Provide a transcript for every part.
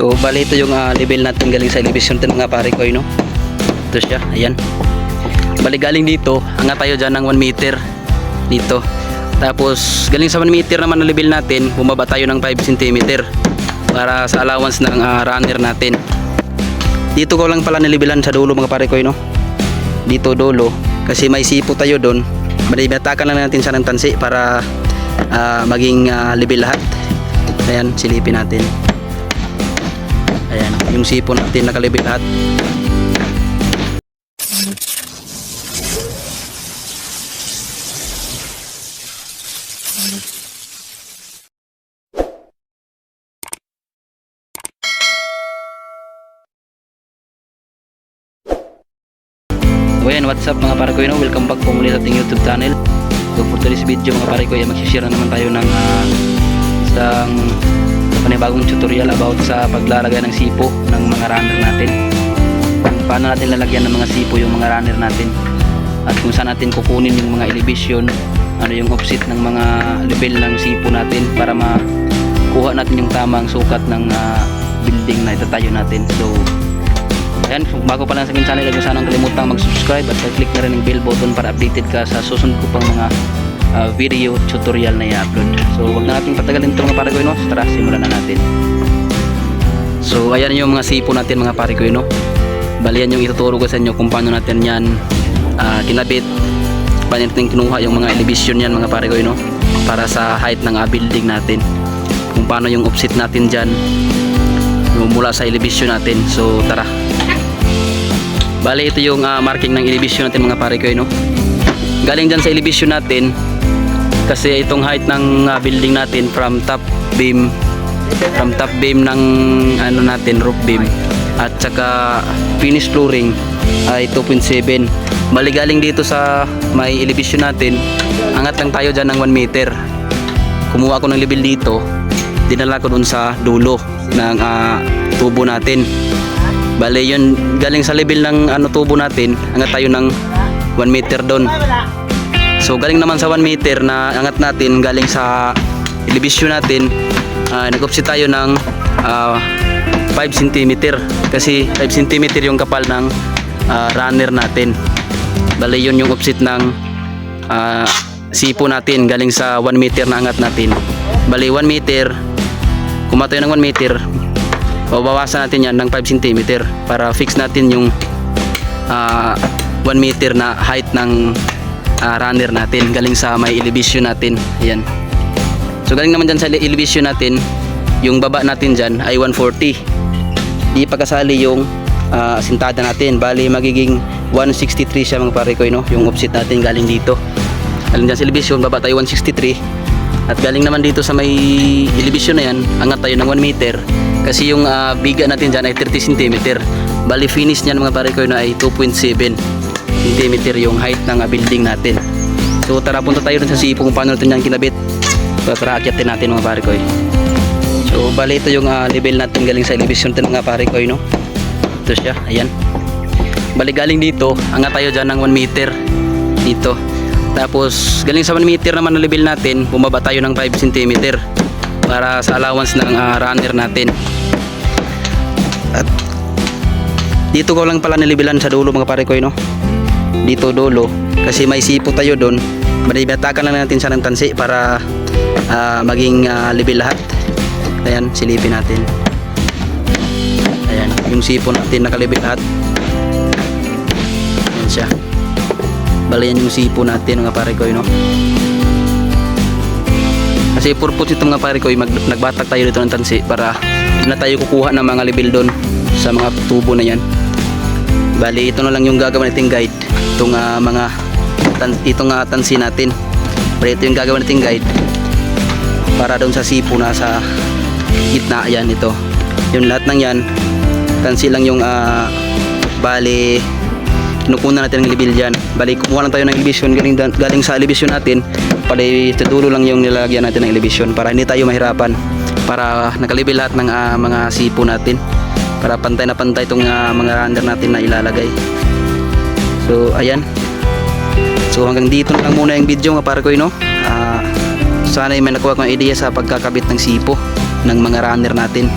So bali ito yung ah, level natin galing sa elevation natin mga pare ko no. Ito siya, ayan. Bali galing dito, hanga tayo dyan ng 1 meter dito. Tapos galing sa 1 meter naman na level natin, bumaba tayo ng 5 cm para sa allowance ng ah, runner natin. Dito ko lang pala nilibilan sa dulo mga pare ko no. Dito dulo kasi may sipo tayo doon. Bali batakan lang natin siya ng tansi para ah, maging ah, level lahat. Ayan, silipin natin. Yung sipon natin nakalibit lahat. So ayan, what's up mga pare ko yun? Welcome back po muli sa ating YouTube channel. So for today's video mga pare ko, ay magsishare na naman tayo ng ah, isang panibagong tutorial about sa paglalagay ng sipo ng mga runner natin. Kung paano natin lalagyan ng mga sipo yung mga runner natin. At kung saan natin kukunin yung mga elevation, ano yung offset ng mga level ng sipo natin para makuha natin yung tamang sukat ng ah, building na itatayo natin. So Ayan, bago pa lang sa aking channel, huwag mo sanang kalimutang mag-subscribe at click na rin ang bell button para updated ka sa susunod ko pang mga ah, video tutorial na i-upload. So, huwag na natin patagalin ito mga pare ko, no? Tara, simulan na natin. So, ayan yung mga sipo natin mga pare ko, no? Bali, yung ituturo ko sa inyo kung paano natin yan ah, kinabit. Paano natin kinuha yung mga elevation yan mga pare ko, no? Para sa height ng ah, building natin. Kung paano yung offset natin dyan yung mula sa elevation natin. So, tara. Bali ito yung ah, marking ng elevation natin mga pare ko no. Galing dyan sa elevation natin kasi itong height ng ah, building natin from top beam from top beam ng ano natin roof beam at saka finish flooring ay 2.7 bali galing dito sa may elevation natin angat lang tayo dyan ng 1 meter. Kumuha ako ng level dito dinala ko dun sa dulo ng ah, tubo natin. Bale, yun galing sa level ng ano tubo natin, angat tayo ng 1 meter doon. So galing naman sa 1 meter na angat natin galing sa elevation natin, uh, nag-offset tayo ng ah, 5 cm kasi 5 cm yung kapal ng ah, runner natin. Bale, yun yung offset ng ah, sipo natin galing sa 1 meter na angat natin. Bale, 1 meter, kumatayo ng 1 meter, babawasan natin yan ng 5 cm para fix natin yung ah, 1 meter na height ng ah, runner natin galing sa may elevation natin. Yan so galing naman dyan sa elevation natin yung baba natin dyan ay 140 ipagkasali yung ah, sintada natin. Bali magiging 163 siya mga pare ko no? yung offset natin galing dito. Galing dyan sa elevation baba tayo 163 at galing naman dito sa may elevation na yan angat tayo ng 1 meter. Kasi yung ah, biga natin dyan ay 30 cm bali finish niyan mga pare ko na ay 2.7 cm yung height ng ah, building natin. So tara punta tayo sa sipo kung paano natin yan kinabit. So tara akyatin natin mga pare ko so bali ito yung ah, level natin galing sa elevation natin mga pare ko no? Ito siya ayan. Bali galing dito angat tayo dyan ng 1 meter. Dito. Tapos galing sa 1 meter naman na level natin bumaba tayo ng 5 cm para sa allowance ng ah, runner natin. At dito ko lang pala nilibilan sa dulo mga pare ko no dito dulo kasi may sipo tayo doon. Batakan lang natin siya ng tansi para ah, maging ah, level lahat. Ayan silipin natin. Ayan yung sipo natin nakalibit lahat. Ayan siya. Bali yan yung sipo natin mga pare ko no? Kasi purpose nito mga pare ko mag, nagbatak tayo dito ng tansi para na tayo kukuha ng mga level doon sa mga tubo na yan. Bali ito na lang yung gagawin nating guide itong ah, mga tan itong uh, tansi natin. Bali ito yung gagawin nating guide para doon sa sipo na sa gitna. Yan ito. Yung lahat ng yan tansi lang yung ah, bali kinukunan natin ng level dyan. Bali kumuha lang tayo ng elevation galing, galing sa elevation natin bali sa dulo lang yung nilagyan natin ng elevation para hindi tayo mahirapan para nakalibel lahat ng ah, mga sipo natin. Para pantay na pantay itong ah, mga runner natin na ilalagay so ayan. So hanggang dito na lang muna yung video mga parkoy no? Uh, sana ay may nakuha kong idea sa pagkakabit ng sipo ng mga runner natin.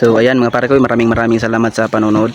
So ayan mga pare ko, maraming maraming salamat sa panonood.